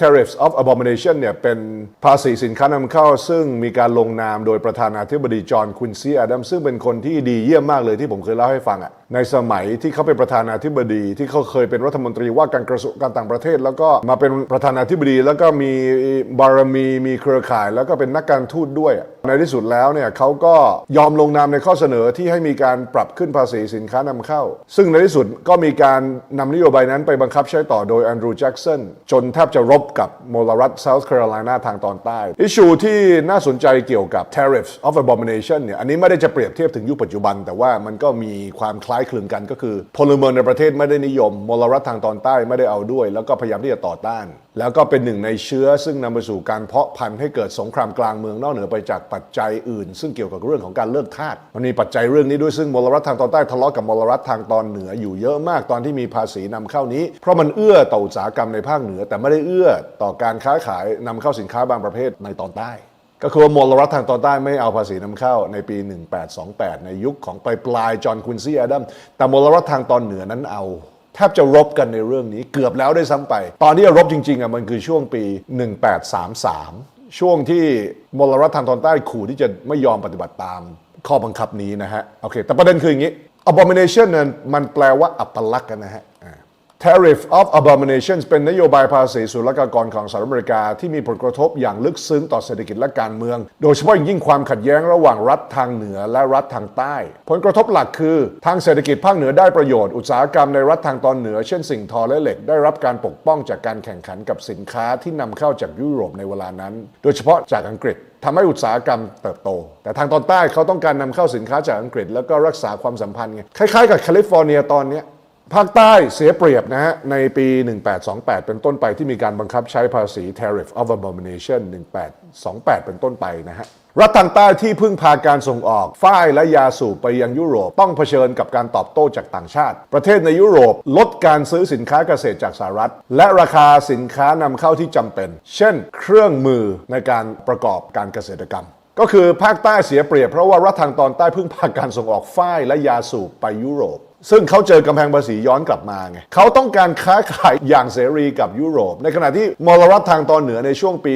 tariffs of abomination เนี่ยเป็นภาษีสินค้านำเข้า ซึ่งมีการลงนามโดยประธานาธิบดีจอห์นควินซีแอดัมซึ่งเป็นคนที่ดีเยี่ยมมากเลยที่ผมเคยเล่าให้ฟังอะ ในสมัยที่เขาเป็นประธานาธิบดีที่เขาเคยเป็นรัฐมนตรีว่าการกระทรวงการต่างประเทศ แล้วก็มาเป็นประธานาธิบดี แล้วก็มีบารมีมีเครือข่าย แล้วก็เป็นนักการทูตด้วย ในที่สุดแล้วเนี่ยเขาก็ยอมลงนามในข้อเสนอที่ให้มีการปรับขึ้นภาษีสินค้านำเข้า ซึ่งในที่สุดก็มีการนำนโยบายนั้นไปบังคับใช้ต่อโดยแอนดรูว์แจ็กสันจนแทบจะรบกับมลรัฐเซาท์แคโรไลนาทางตอนใต้อิชูที่น่าสนใจเกี่ยวกับ tariffs of abomination เนี่ยอันนี้ไม่ได้จะเปรียบเทียบถึงยุคปัจจุบัน แต่ว่ามันก็มีความคล้ายคลึงกันก็คือพลเมืองในประเทศไม่ได้นิยม มลรัฐทางตอนใต้ไม่ได้เอาด้วย แล้วก็พยายามที่จะต่อต้าน แล้วก็เป็นหนึ่งในเชื้อซึ่งนำไปสู่การเพาะพันธุ์ให้เกิดสงครามกลางเมืองนอกเหนือไปจากปัจจัยอื่น ซึ่งเกี่ยวกับเรื่องของการเลิกทาสมันมีปัจจัยเรื่องนี้ด้วยซึ่งมลรัฐทางตอนใต้ทะเลาะกับมลรัฐทางตอนเหนืออยู่เยอะมากตอนที่มีภาษีนำเข้านี้ เพราะมันเอื้อต่ออุตสาหกรรมในภาคเหนือ แต่ไม่ได้เอื้อต่อการค้าขายนำเข้าสินค้าบางประเภทในตอนใต้ ก็คือว่ามลรัฐทางตอนใต้ไม่เอาภาษีนำเข้าในปี 1828 ในยุคของปลายปลายจอห์นควินซี่แอดัมแต่มลรัฐทางตอนเหนือนั้นเอาแทบจะรบกันในเรื่องนี้เกือบแล้วได้ซ้ำไป ตอนที่จะรบจริงๆอะมันคือช่วงปี 1833 ช่วงที่มลรัฐทางตอนใต้ขู่ที่จะไม่ยอมปฏิบัติตามข้อบังคับนี้นะฮะ โอเค แต่ประเด็นคืออย่างนี้ abomination นั้นมันแปลว่าอัปลักษณ์กันนะฮะ Tariff of Abominations เป็นนโยบายภาษีศุลกากรของสหรัฐอเมริกาที่มีผลกระทบอย่างลึกซึ้งต่อเศรษฐกิจและการเมือง โดยเฉพาะอย่างยิ่งความขัดแย้งระหว่างรัฐทางเหนือและรัฐทางใต้ ผลกระทบหลักคือ ทางเศรษฐกิจภาคเหนือได้ประโยชน์อุตสาหกรรมในรัฐทางตอนเหนือ เช่นสิ่งทอและเหล็ก ได้รับการปกป้องจากการแข่งขันกับสินค้าที่นำเข้าจากยุโรปในเวลานั้น โดยเฉพาะจากอังกฤษทำให้อุตสาหกรรมเติบโต แต่ทางตอนใต้เขาต้องการนำเข้าสินค้าจากอังกฤษ แล้วก็รักษาความสัมพันธ์ไงคล้ายๆกับแคลิฟอร์เนียตอนนี้ ภาคใต้เสียเปรียบนะฮะในปี 1828 เป็นต้นไปที่มีการบังคับใช้ภาษี tariff of abomination 1828 เป็นต้นไปนะฮะรัฐทางใต้ที่พึ่งพาการส่งออกฝ้ายและยาสูบไปยังยุโรปต้องเผชิญกับการตอบโต้จากต่างชาติ ประเทศในยุโรปลดการซื้อสินค้าเกษตรจากสหรัฐ และราคาสินค้านำเข้าที่จำเป็น เช่น เครื่องมือในการประกอบการเกษตรกรรม ก็คือภาคใต้เสียเปรียบเพราะว่ารัฐทางตอนใต้พึ่งพาการส่งออกฝ้ายและยาสูบไปยุโรป ซึ่งเขาเจอกำแพงภาษีย้อนกลับมาไงเขาต้องการค้าขายอย่างเสรีกับยุโรป ในขณะที่มลรัฐทางตอนเหนือในช่วงปี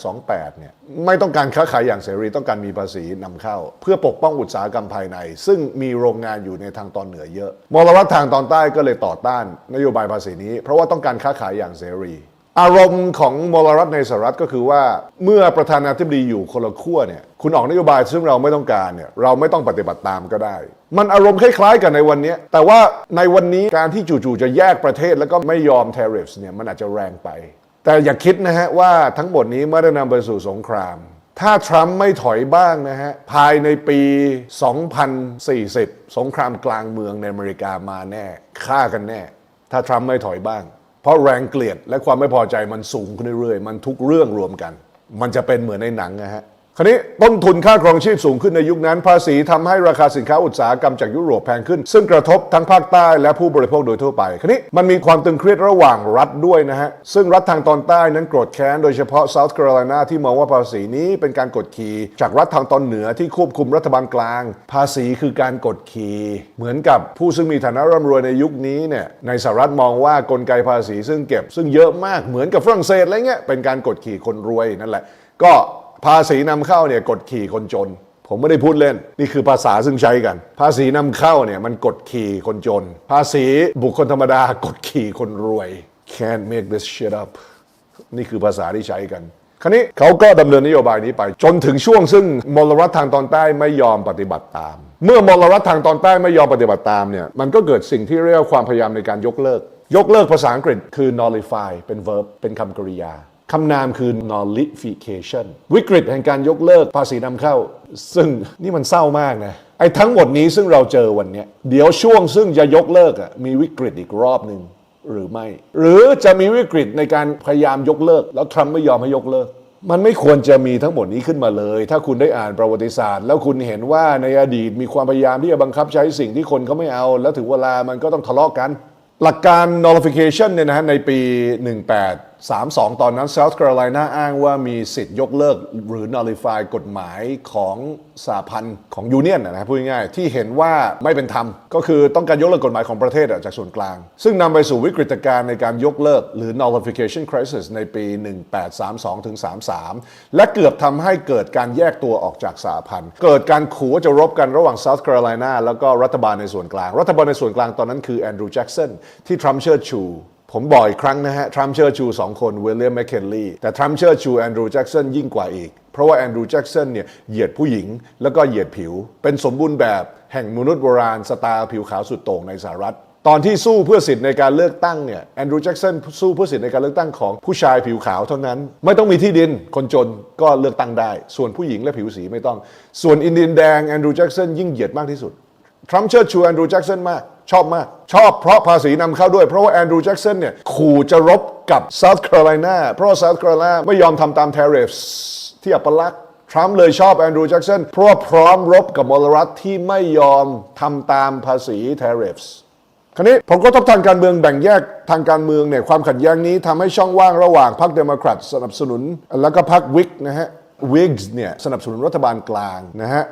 1828 เนี่ยไม่ต้องการค้าขายอย่างเสรีต้องการมีภาษีนำเข้า เพื่อปกป้องอุตสาหกรรมภายใน ซึ่งมีโรงงานอยู่ในทางตอนเหนือเยอะ มลรัฐทางตอนใต้ก็เลยต่อต้านนโยบายภาษีนี้ เพราะว่าต้องการค้าขายอย่างเสรี อารมณ์ของมลรัฐในสหรัฐก็คือว่าเมื่อประธานาธิบดีอยู่คนละขั้วเนี่ยคุณออกนโยบายซึ่งเราไม่ต้องการเนี่ยเราไม่ต้องปฏิบัติตามก็ได้ มันอารมณ์คล้ายๆ กันในวันนี้ แต่ว่าในวันนี้การที่จู่ๆจะแยกประเทศแล้วก็ไม่ยอม tariffs เนี่ยมันอาจจะแรงไป แต่อย่าคิดนะฮะว่าทั้งหมดนี้ไม่ได้นำไปสู่สงคราม ถ้าทรัมป์ไม่ถอยบ้างนะฮะภายในปี 2040 สงครามกลางเมืองในอเมริกามาแน่ฆ่ากันแน่ ถ้าทรัมป์ไม่ถอยบ้าง ราะแรงเกลียดและความไม่พอใจมันสูงขึ้นเรื่อยๆ มันทุกเรื่องรวมกัน มันจะเป็นเหมือนในหนังนะฮะ คราวนี้ต้นทุนค่าครองชีพสูงขึ้นในยุคนั้น ภาษีทำให้ราคาสินค้าอุตสาหกรรมจากยุโรปแพงขึ้น ซึ่งกระทบทั้งภาคใต้และผู้บริโภคโดยทั่วไป คราวนี้มันมีความตึงเครียดระหว่างรัฐด้วยนะฮะ ซึ่งรัฐทางตอนใต้นั้นโกรธแค้น โดยเฉพาะ South Carolina ที่มองว่าภาษีนี้เป็นการกดขี่ จากรัฐทางตอนเหนือที่ควบคุมรัฐบาลกลาง ภาษีคือการกดขี่เหมือนกับผู้ซึ่งมีฐานะร่ำรวยในยุคนี้เนี่ยในสหรัฐมองว่ากลไกภาษีซึ่งเก็บ ซึ่งเยอะมากเหมือนกับฝรั่งเศสอะไรเงี้ยเป็นการกดขี่คนรวยนั่นแหละ ก็ ภาษีนำเข้าเนี่ยกดขี่คนจน ผมไม่ได้พูดเล่น นี่คือภาษาซึ่งใช้กัน ภาษีนำเข้าเนี่ยมันกดขี่คนจน ภาษีบุคคลธรรมดากดขี่คนรวย can't make this shit up นี่คือภาษาที่ใช้กันคราวนี้เขาก็ดำเนินนโยบายนี้ไป จนถึงช่วงซึ่งมลรัฐทางตอนใต้ไม่ยอมปฏิบัติตาม เมื่อมลรัฐทางตอนใต้ไม่ยอมปฏิบัติตามเนี่ยมันก็เกิดสิ่งที่เรียกว่าความพยายามในการยกเลิก ยกเลิกภาษาอังกฤษคือ nullify เป็น verb เป็นคำกริยา คำนามคือ nullification วิกฤตแห่งการยกเลิกภาษีนำเข้า ซึ่งนี่มันเศร้ามากนะ ไอ้ทั้งหมดนี้ซึ่งเราเจอวันนี้ เดี๋ยวช่วงซึ่งจะยกเลิกอะมีวิกฤตอีกรอบหนึ่งหรือไม่ หรือจะมีวิกฤตในการพยายามยกเลิก แล้วทรัมป์ไม่ยอมให้ยกเลิก มันไม่ควรจะมีทั้งหมดนี้ขึ้นมาเลย ถ้าคุณได้อ่านประวัติศาสตร์ แล้วคุณเห็นว่าในอดีตมีความพยายามที่จะบังคับใช้สิ่งที่คนเขาไม่เอา แล้วถึงเวลามันก็ต้องทะเลาะกัน หลักการ nullification เนี่ยนะฮะในปี 18 32 ตอนนั้น South Carolina อ้างว่ามีสิทธิ์ยกเลิกหรือ nullify กฎหมายของสหพันธ์ของยูเนียนนะครับพูดง่ายๆที่เห็นว่าไม่เป็นธรรม ก็คือต้องการยกเลิกกฎหมายของประเทศจากส่วนกลาง ซึ่งนำไปสู่วิกฤตการณ์ในการยกเลิกหรือ nullification crisis ในปี 1832ถึง33 และเกือบทำให้เกิดการแยกตัวออกจากสหพันธ์ เกิดการขู่ว่าจะรบกันระหว่าง South Carolina แล้วก็รัฐบาลในส่วนกลาง รัฐบาลในส่วนกลางตอนนั้นคือแอนดรูว์แจ็กสันที่ทรัมป์เชิดชู ผมบอกอีกครั้งนะฮะ ทรัมป์เชิดชูสองคนวิลเลียมแมคเคนลีแต่ทรัมป์เชิดชูแอนดรูว์แจ็กสันยิ่งกว่าอีก เพราะว่าแอนดรูว์แจ็กสันเนี่ยเหยียดผู้หญิงแล้วก็เหยียดผิว เป็นสมบูรณ์แบบแห่งมนุษย์โบราณสไตล์ผิวขาวสุดโต่งในสหรัฐตอนที่สู้เพื่อสิทธิ์ในการเลือกตั้งเนี่ยแอนดรูว์แจ็กสันสู้เพื่อสิทธิ์ในการเลือกตั้งของผู้ชายผิวขาวเท่านั้น ไม่ต้องมีที่ดินคนจนก็เลือกตั้งได้ ส่วนผู้หญิงและผิวสีไม่ต้อง ส่วนอินเดียนแดงแอนดรูว์แจ็กสันยิ่งเหยียดมากที่สุดทรัมป์เชิดชูแอนดรูว์แจ็กสันมาก ชอบมาก ชอบเพราะภาษีนำเข้าด้วย เพราะว่าแอนดรูว์แจ็กสันเนี่ยขู่จะรบกับ South Carolina เพราะว่า South Carolina ไม่ยอมทำตาม tariffs ที่อัปลักษณ์ทรัมป์เลยชอบแอนดรูว์แจ็กสันเพราะว่าพร้อมรบกับมลรัฐที่ไม่ยอมทำตามภาษี tariffs คราวนี้ผลกระทบทางการเมืองแบ่งแยกทางการเมืองเนี่ยความขัดแย้งนี้ทำให้ช่องว่างระหว่างพรรคเดโมแครตสนับสนุน แล้วก็พรรควิกนะฮะ วิกส์เนี่ยสนับสนุนรัฐบาลกลางนะฮะ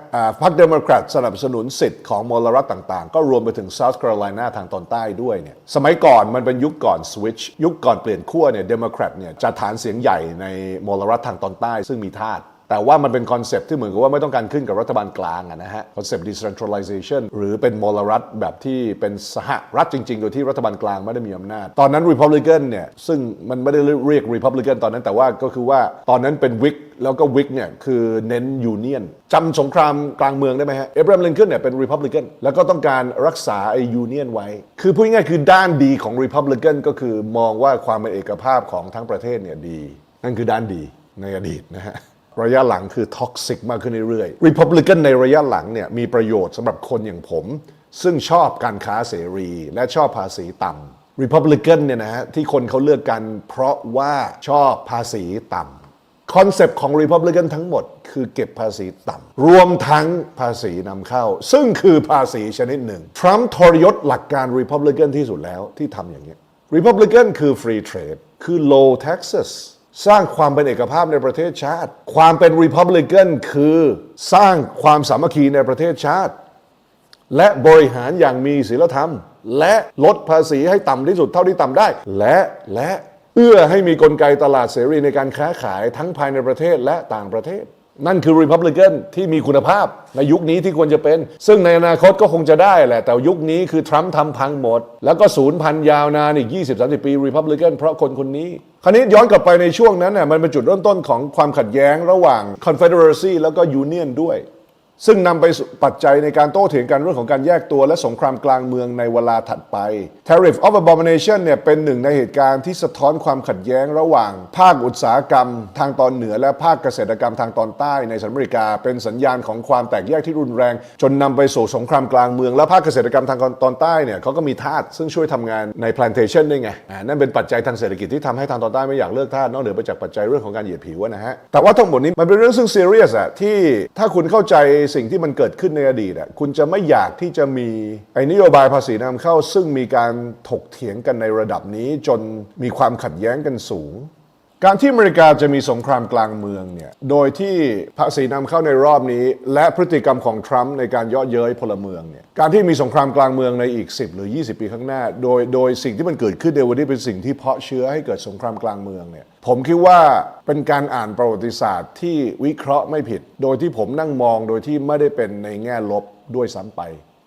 พรรคเดโมแครตสนับสนุนสิทธิ์ของมลรัฐต่างๆ ก็รวมไปถึง South Carolina ทางตอนใต้ด้วยเนี่ยสมัยก่อนมันเป็นยุคก่อนสวิตช์ยุคก่อนเปลี่ยนขั้วเนี่ยเดโมแครตเนี่ยจะฐานเสียงใหญ่ในมลรัฐทางตอนใต้ ซึ่งมีทาสแต่ว่ามันเป็นคอนเซปต์ที่เหมือนกับว่าไม่ต้องการขึ้นกับรัฐบาลกลางอะนะฮะคอนเซปต์ decentralization หรือเป็นมลรัฐแบบที่เป็นสหรัฐจริง ๆ โดยที่รัฐบาลกลางไม่ได้มีอำนาจ ตอนนั้น Republican เนี่ยซึ่งมันไม่ได้เรียก Republican ตอนนั้นแต่ว่าก็คือว่าตอนนั้นเป็นวิก แล้วก็วิกเนี่ยคือเน้นยูเนียนจำสงครามกลางเมืองได้ไหมฮะเอเบรมลินคอนเนี่ยเป็น Republican แล้วก็ต้องการรักษาไอ้ยูเนียนไว้ คือพูดง่ายๆคือด้านดีของ Republican ก็คือมองว่าความเป็นเอกภาพของทั้งประเทศเนี่ยดี นั่นคือด้านดีในอดีตนะฮะระยะหลังคือท็อกซิกมากขึ้นเรื่อยๆ Republican ในระยะหลังเนี่ยมีประโยชน์สำหรับคนอย่างผม ซึ่งชอบการค้าเสรี และชอบภาษีต่ำ Republican เนี่ยนะฮะที่คนเขาเลือกกันเพราะว่าชอบภาษีต่ำ คอนเซปต์ของ Republican ทั้งหมดคือเก็บภาษีต่ำรวมทั้งภาษีนำเข้า ซึ่งคือภาษีชนิดหนึ่ง ทรัมป์ทรยศหลักการ Republican ที่สุดแล้วที่ทำอย่างนี้ Republican คือ Free Trade คือ Low Taxes สร้างความเป็นเอกภาพในประเทศชาติ ความเป็น Republican คือสร้างความสามัคคีในประเทศชาติ และบริหารอย่างมีศีลธรรม และลดภาษีให้ต่ำที่สุดเท่าที่ต่ำได้ และและ เอื้อให้มีกลไกตลาดเสรีในการค้าขายทั้งภายในประเทศและต่างประเทศ นั่นคือ Republican ที่มีคุณภาพในยุคนี้ที่ควรจะเป็น ซึ่งในอนาคตก็คงจะได้แหละ แต่ยุคนี้คือทรัมป์ทำพังหมด แล้วก็ศูนย์พันยาวนานอีก 20-30 ปี Republican เพราะคนคนนี้คราวนี้ย้อนกลับไปในช่วงนั้นน่ะมันเป็นจุดเริ่มต้นของความขัดแย้งระหว่าง Confederacy แล้วก็ Union ด้วย ซึ่งนำไปปัจจัยในการโต้เถียงกันเรื่องของการแยกตัวและสงครามกลางเมืองในเวลาถัดไป Tariff of Abomination เนี่ยเป็นหนึ่งในเหตุการณ์ที่สะท้อนความขัดแย้งระหว่าง ภาคอุตสาหกรรม ทางตอนเหนือและภาคเกษตรกรรมทางตอนใต้ในสหรัฐอเมริกา เป็นสัญญาณของความแตกแยกที่รุนแรง จนนำไปสู่สงครามกลางเมือง และภาคเกษตรกรรมทางตอนใต้เนี่ยเขาก็มีทาสซึ่งช่วยทำงานใน plantation ด้ไงอ่านั่นเป็นปัจจัยทางเศรษฐกิจที่ทำให้ทางตอนใต้ไม่อยากเลิกทาสนอกเหนือไปจากปัจจัยเรื่องของการเหยียดผิวนะฮะแต่ว่าทั้งหมดนี้มันเป็นเรื่องซึ่ง serious อะที่ถ้าคุณเข้าใจสิ่งที่มันเกิดขึ้นในอดีตอะคุณจะไม่อยากที่จะมีไอ้นโยบายภาษีนำเข้า ซึ่งมีการถกเถียงกันในระดับนี้จนมีความขัดแย้งกันสูง การที่อเมริกาจะมีสงครามกลางเมืองเนี่ย โดยที่ภาษีนำเข้าในรอบนี้ และพฤติกรรมของทรัมป์ในการเย่อเย้ยพลเมืองเนี่ย การที่มีสงครามกลางเมืองในอีก 10 หรือ 20 ปีข้างหน้า โดยโดยสิ่งที่มันเกิดขึ้นในวันนี้เป็นสิ่งที่เพาะเชื้อให้เกิดสงครามกลางเมืองเนี่ย ผมคิดว่าเป็นการอ่านประวัติศาสตร์ที่วิเคราะห์ไม่ผิด โดยที่ผมนั่งมองโดยที่ไม่ได้เป็นในแง่ลบด้วยซ้ำไป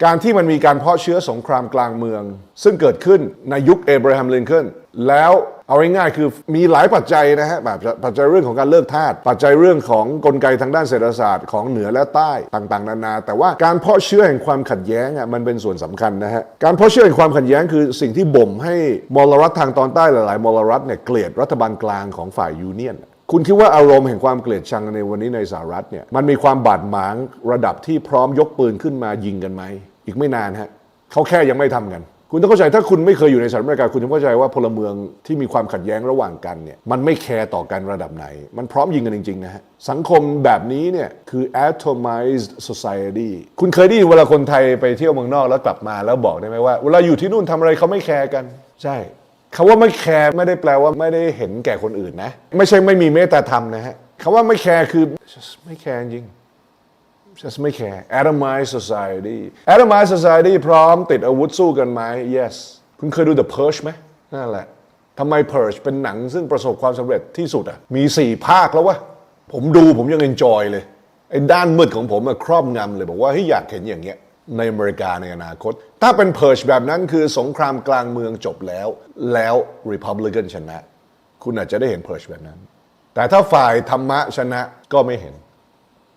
การที่มันมีการเพาะเชื้อสงครามกลางเมือง ซึ่งเกิดขึ้นในยุคเอบราฮัมลินคอล์นแล้วเอาง่ายๆคือมีหลายปัจจัยนะฮะแบบปัจจัยเรื่องของการเลิกทาสปัจจัยเรื่องของกลไกทางด้านเศรษฐศาสตร์ของเหนือและใต้ต่างๆ นานา แต่ว่าการเพาะเชื้อแห่งความขัดแย้งอะมันเป็นส่วนสำคัญนะฮะการเพาะเชื้อแห่งความขัดแย้งคือสิ่งที่บ่มให้มลรัฐทางตอนใต้หลายๆมลรัฐเนี่ยเกลียดรัฐบาลกลางของฝ่ายยูเนียน คุณคิดว่าอารมณ์แห่งความเกลียดชังในวันนี้ในสหรัฐเนี่ยมันมีความบาดหมางระดับที่พร้อมยกปืนขึ้นมายิงกันไหม อีกไม่นานฮะเขาแค่ยังไม่ทำกัน คุณต้องเข้าใจถ้าคุณไม่เคยอยู่ในสหรัฐอเมริกาคุณต้องเข้าใจว่าพลเมืองที่มีความขัดแย้งระหว่างกันเนี่ยมันไม่แคร์ต่อกันระดับไหน มันพร้อมยิงกันจริงๆนะฮะสังคมแบบนี้เนี่ยคือ atomized society คุณเคยได้ยินเวลาคนไทยไปเที่ยวเมืองนอกแล้วกลับมาแล้วบอกได้ไหมว่าเวลาอยู่ที่นู่นทำอะไรเขาไม่แคร์กัน ใช่ คำว่าไม่แคร์ไม่ได้แปลว่าไม่ได้เห็นแก่คนอื่นนะ ไม่ใช่ไม่มีเมตตาธรรมนะฮะคำว่าไม่แคร์คือ just ไม่แคร์จริง just ไม่แคร์ Atomized society Atomized society พร้อมติดอาวุธสู้กันไหม yes คุณเคยดู The Purge ไหมนั่นแหละทำไม Purge เป็นหนังซึ่งประสบความสำเร็จที่สุดอะมีสี่ภาคแล้ววะผมดูผมยัง enjoy เลยไอ้ด้านมืดของผมอะครอบงำเลยบอกว่าเฮ้ยอยากเห็นอย่างเงี้ย ในอเมริกาในอนาคต ถ้าเป็นเพิร์ชแบบนั้นคือสงครามกลางเมืองจบแล้ว แล้ว Republican ชนะ คุณอาจจะได้เห็นเพิร์ชแบบนั้น แต่ถ้าฝ่ายธรรมะชนะก็ไม่เห็น